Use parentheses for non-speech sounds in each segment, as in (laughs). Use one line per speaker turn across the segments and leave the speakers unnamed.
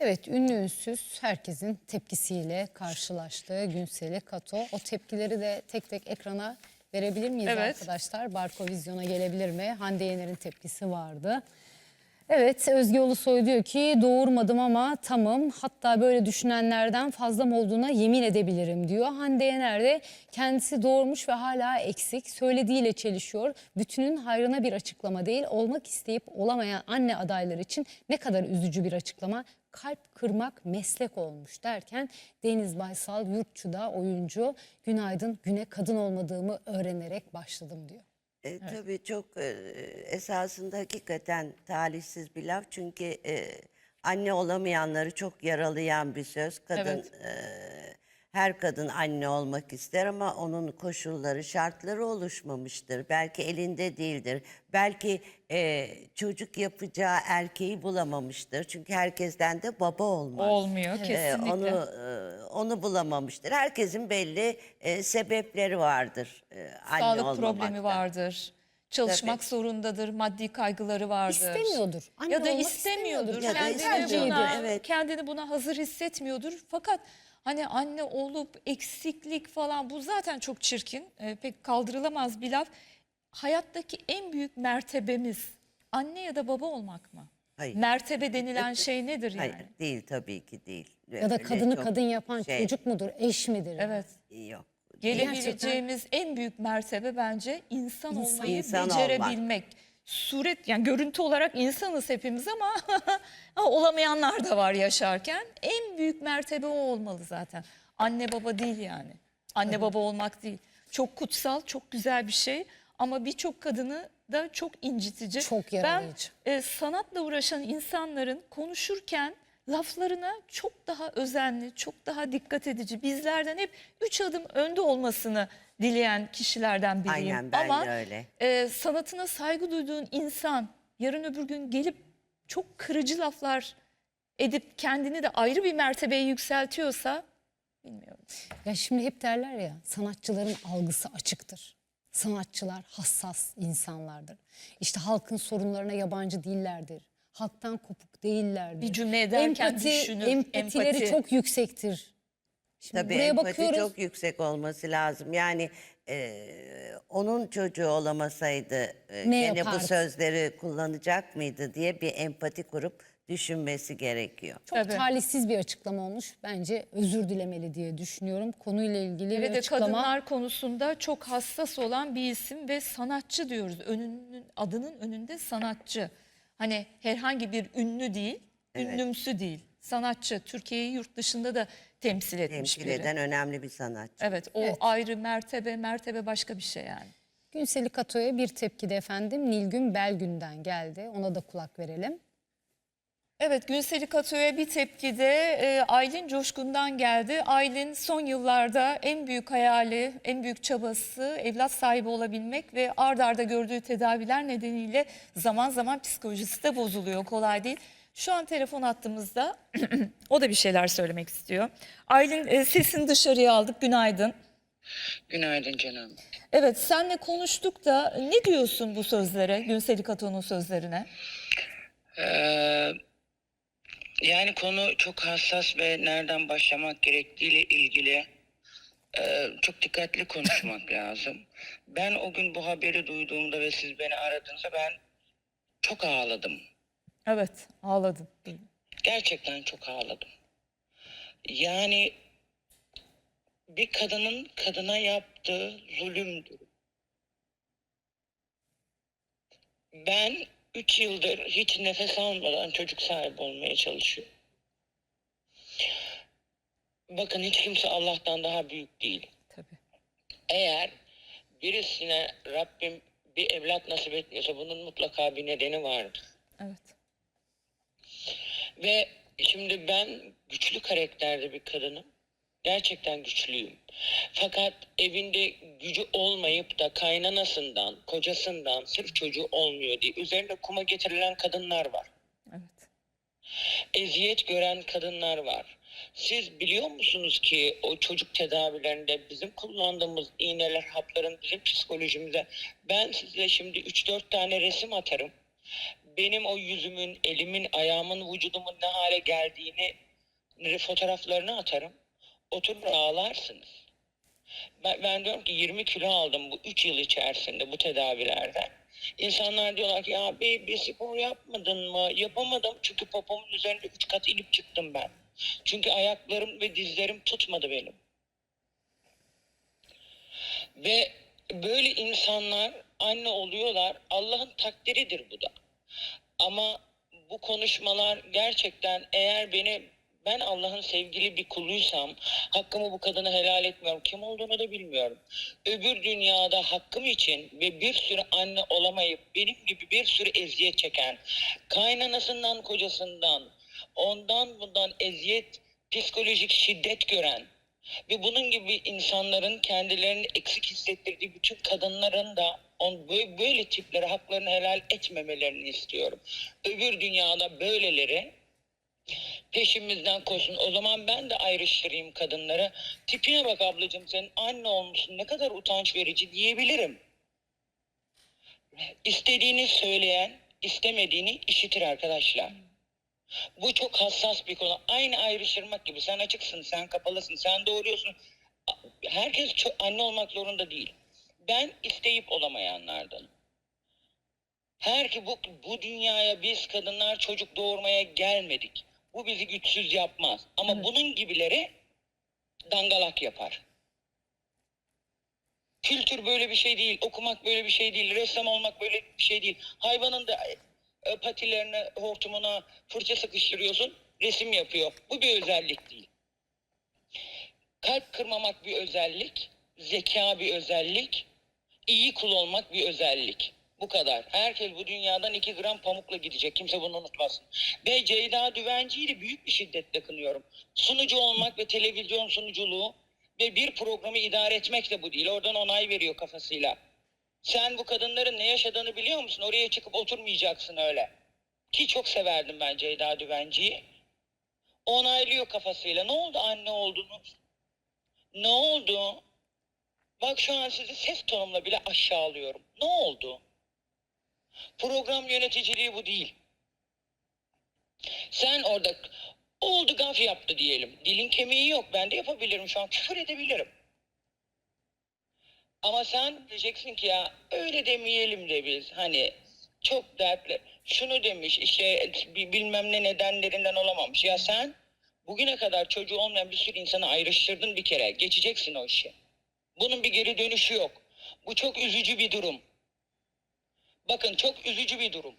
Evet, ünlü ünsüz herkesin tepkisiyle karşılaştığı Günseli Kato. O tepkileri de tek tek ekrana verebilir miyiz
Evet.
arkadaşlar? Barko Vizyon'a gelebilir mi? Hande Yener'in tepkisi vardı. Evet, Özge Ulusoy diyor ki doğurmadım ama tamam hatta böyle düşünenlerden fazlam olduğuna yemin edebilirim diyor. Hande Yener de kendisi doğurmuş ve hala eksik söylediğiyle çelişiyor. Bütünün hayrına bir açıklama değil olmak isteyip olamayan anne adayları için ne kadar üzücü bir açıklama. Kalp kırmak meslek olmuş derken Deniz Baysal yurtçuda oyuncu günaydın güne kadın olmadığımı öğrenerek başladım diyor.
E, Tabii çok e, esasında hakikaten talihsiz bir laf çünkü e, anne olamayanları çok yaralayan bir söz. Kadın
Evet.
e, her kadın anne olmak ister ama onun koşulları, şartları oluşmamıştır. Belki elinde değildir. Belki e, çocuk yapacağı erkeği bulamamıştır. Çünkü herkesten de baba olmaz.
Olmuyor
Ee,
kesinlikle.
onu e, onu bulamamıştır. Herkesin belli e, sebepleri vardır. e, anne
Sağlık
olmamakta.
problemi vardır. Çalışmak zorundadır, maddi kaygıları vardır.
İstemiyordur. Anne
ya da
olmak
istemiyordur.
istemiyordur.
Ya da
kendini
istemiyordur,
buna,
evet.
kendini buna hazır hissetmiyordur. Fakat hani anne olup eksiklik falan bu zaten çok çirkin. Ee, pek kaldırılamaz bir laf. Hayattaki en büyük mertebemiz anne ya da baba olmak mı?
Hayır.
Mertebe denilen şey nedir yani?
Hayır değil tabii ki değil.
Ya da kadını kadın yapan
şey,
çocuk mudur, eş midir?
Evet.
Yok.
Gelebileceğimiz en büyük mertebe bence insan, olmayı
İnsan
becerebilmek. Suret yani görüntü olarak insanız hepimiz ama (laughs) olamayanlar da var yaşarken. En büyük mertebe o olmalı zaten. Anne baba değil yani. Anne baba olmak değil. Çok kutsal, çok güzel bir şey ama birçok kadını da çok incitici.
Çok yaralayıcı.
Ben e, sanatla uğraşan insanların konuşurken laflarına çok daha özenli, çok daha dikkat edici, bizlerden hep üç adım önde olmasını dileyen kişilerden biriyim.
Aynen, ben de
Ama
öyle.
e, sanatına saygı duyduğun insan yarın öbür gün gelip çok kırıcı laflar edip kendini de ayrı bir mertebeye yükseltiyorsa bilmiyorum.
Ya şimdi hep derler ya sanatçıların algısı açıktır. Sanatçılar hassas insanlardır. İşte halkın sorunlarına yabancı değillerdir. Halktan kopuk değillerdir.
Bir cümle ederken düşünür,
empatileri
empati.
çok yüksektir. Şimdi
Tabii
buraya
empati
bakıyoruz.
çok yüksek olması lazım. Yani e, onun çocuğu olamasaydı e,
Ne
gene bu
yapardı?
sözleri kullanacak mıydı diye bir empati kurup düşünmesi gerekiyor.
Çok
Tabii.
talihsiz bir açıklama olmuş. Bence özür dilemeli diye düşünüyorum. Konuyla ilgili
Ve
bir açıklama.
kadınlar konusunda çok hassas olan bir isim ve sanatçı diyoruz. Önünün adının önünde sanatçı. Hani herhangi bir ünlü değil, ünlümsü değil. Sanatçı. Türkiye'yi yurt dışında da temsil etmiş
Temsil
biri.
eden önemli bir sanatçı.
Evet, o
Evet.
ayrı mertebe, mertebe başka bir şey yani.
Günseli Kato'ya bir tepki de efendim Nilgün Belgün'den geldi. Ona da kulak verelim.
Evet Gülseri Kato'ya bir tepki de e, Aylin Coşkun'dan geldi. Aylin son yıllarda en büyük hayali, en büyük çabası evlat sahibi olabilmek ve ard arda gördüğü tedaviler nedeniyle zaman zaman psikolojisi de bozuluyor. Kolay değil. Şu an telefon attığımızda (clears throat) o da bir şeyler söylemek istiyor. Aylin e, sesini dışarıya aldık. Günaydın.
Günaydın canım.
Evet senle konuştuk da ne diyorsun bu sözlere, Gülseri Kato'nun sözlerine?
Ee, yani konu çok hassas ve nereden başlamak gerektiğiyle ilgili e, çok dikkatli konuşmak (laughs) lazım. Ben o gün bu haberi duyduğumda ve siz beni aradığınızda ben çok ağladım.
Evet ağladın.
Gerçekten çok ağladım. Yani bir kadının kadına yaptığı zulümdür. Ben 3 yıldır hiç nefes almadan çocuk sahibi olmaya çalışıyorum. Bakın hiç kimse Allah'tan daha büyük değil.
Tabii.
Eğer birisine Rabbim bir evlat nasip etmiyorsa bunun mutlaka bir nedeni vardır.
Evet.
Ve şimdi ben güçlü karakterde bir kadınım. Gerçekten güçlüyüm. Fakat evinde gücü olmayıp da kaynanasından, kocasından sırf çocuğu olmuyor diye üzerine kuma getirilen kadınlar var.
Evet.
Eziyet gören kadınlar var. Siz biliyor musunuz ki o çocuk tedavilerinde bizim kullandığımız iğneler, hapların bizim psikolojimize ben size şimdi 3-4 tane resim atarım. benim o yüzümün, elimin, ayağımın, vücudumun ne hale geldiğini fotoğraflarını atarım. Oturur ağlarsınız. Ben, ben diyorum ki 20 kilo aldım bu 3 yıl içerisinde bu tedavilerden. İnsanlar diyorlar ki ya bir, bir spor yapmadın mı? Yapamadım çünkü popomun üzerinde 3 kat inip çıktım ben. Çünkü ayaklarım ve dizlerim tutmadı benim. Ve böyle insanlar anne oluyorlar. Allah'ın takdiridir bu da. Ama bu konuşmalar gerçekten eğer beni ben Allah'ın sevgili bir kuluysam hakkımı bu kadına helal etmiyorum. Kim olduğunu da bilmiyorum. Öbür dünyada hakkım için ve bir sürü anne olamayıp benim gibi bir sürü eziyet çeken kaynanasından kocasından ondan bundan eziyet psikolojik şiddet gören ve bunun gibi insanların kendilerini eksik hissettirdiği bütün kadınların da on böyle, böyle tiplere haklarını helal etmemelerini istiyorum. Öbür dünyada böyleleri peşimizden koşsun. O zaman ben de ayrıştırayım kadınları. Tipine bak ablacığım senin anne olmuşsun ne kadar utanç verici diyebilirim. İstediğini söyleyen istemediğini işitir arkadaşlar. Bu çok hassas bir konu. Aynı ayrıştırmak gibi. Sen açıksın, sen kapalısın, sen doğuruyorsun. Herkes çok anne olmak zorunda değil. Ben isteyip olamayanlardan. Her ki bu, bu dünyaya biz kadınlar çocuk doğurmaya gelmedik. Bu bizi güçsüz yapmaz. Ama bunun gibileri dangalak yapar. Kültür böyle bir şey değil, okumak böyle bir şey değil, ressam olmak böyle bir şey değil. Hayvanın da e, patilerine, hortumuna fırça sıkıştırıyorsun, resim yapıyor. Bu bir özellik değil. Kalp kırmamak bir özellik, zeka bir özellik, iyi kul olmak bir özellik. Bu kadar. Herkes bu dünyadan iki gram pamukla gidecek. Kimse bunu unutmasın. Ve Ceyda Düvenci'yi de büyük bir şiddetle kınıyorum. Sunucu olmak ve televizyon sunuculuğu ve bir programı idare etmek de bu değil. Oradan onay veriyor kafasıyla. Sen bu kadınların ne yaşadığını biliyor musun? Oraya çıkıp oturmayacaksın öyle. Ki çok severdim ben Ceyda Düvenci'yi. Onaylıyor kafasıyla. Ne oldu anne oldunuz? Ne oldu? Bak şu an sizi ses tonumla bile aşağılıyorum. Ne oldu? Program yöneticiliği bu değil. Sen orada oldu gaf yaptı diyelim. Dilin kemiği yok. Ben de yapabilirim şu an. Küfür edebilirim. Ama sen diyeceksin ki ya öyle demeyelim de biz hani çok dertli. Şunu demiş işte bi- bilmem ne nedenlerinden olamamış. Ya sen bugüne kadar çocuğu olmayan bir sürü insanı ayrıştırdın bir kere. Geçeceksin o işi. Bunun bir geri dönüşü yok. Bu çok üzücü bir durum. Bakın çok üzücü bir durum.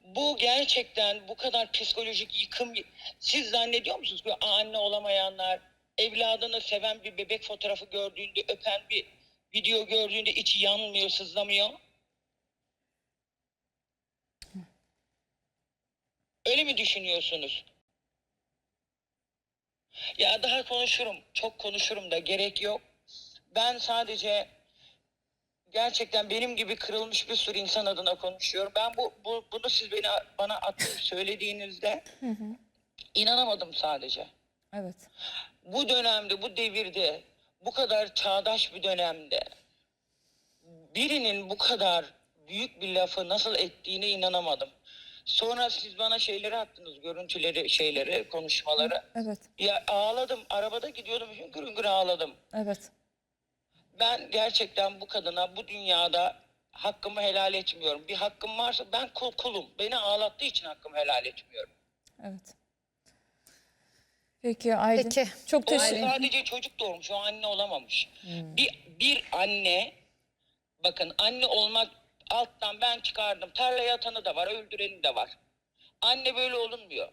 Bu gerçekten bu kadar psikolojik yıkım. Siz zannediyor musunuz ki anne olamayanlar, evladını seven bir bebek fotoğrafı gördüğünde, öpen bir video gördüğünde içi yanmıyor, sızlamıyor? Öyle mi düşünüyorsunuz? Ya daha konuşurum, çok konuşurum da gerek yok. Ben sadece gerçekten benim gibi kırılmış bir sürü insan adına konuşuyorum. Ben bu, bu bunu siz beni bana atlayıp söylediğinizde inanamadım sadece.
Evet.
Bu dönemde, bu devirde, bu kadar çağdaş bir dönemde birinin bu kadar büyük bir lafı nasıl ettiğine inanamadım. Sonra siz bana şeyleri attınız, görüntüleri, şeyleri, konuşmaları.
Evet.
Ya ağladım, arabada gidiyordum, hüngür hüngür ağladım.
Evet.
Ben gerçekten bu kadına bu dünyada hakkımı helal etmiyorum. Bir hakkım varsa ben kul kulum. Beni ağlattığı için hakkımı helal etmiyorum.
Evet. Peki Aylin.
Peki.
Çok
O
teşekkür
sadece çocuk doğurmuş, o anne olamamış. Bir, bir anne, bakın anne olmak alttan ben çıkardım. Tarlaya atanı da var, öldüreni de var. Anne böyle olunmuyor.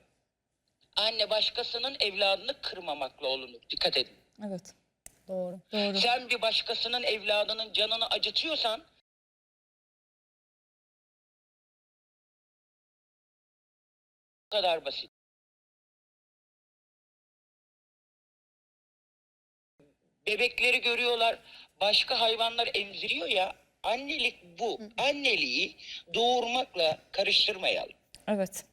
Anne başkasının evladını kırmamakla olunur. Dikkat edin.
Evet.
Doğru.
Doğru.
Sen bir başkasının evladının canını acıtıyorsan bu kadar basit. Bebekleri görüyorlar. Başka hayvanlar emziriyor ya. Annelik bu. Anneliği doğurmakla karıştırmayalım.
Evet.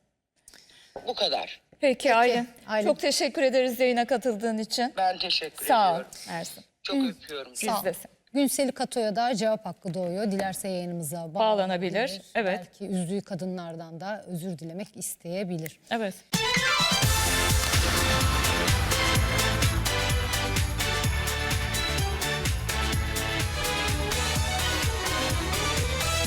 Bu kadar.
Peki, Peki Aylin.
Aylin.
Çok teşekkür ederiz yayına katıldığın için.
Ben teşekkür
Sağ
ediyorum.
Sağ Ersin.
Çok Hı.
öpüyorum. Sağ ol.
Gülseli Kato'ya da cevap hakkı doğuyor. Dilerse yayınımıza bağlanabilir.
bağlanabilir. Evet.
Belki üzdüğü kadınlardan da özür dilemek isteyebilir.
Evet.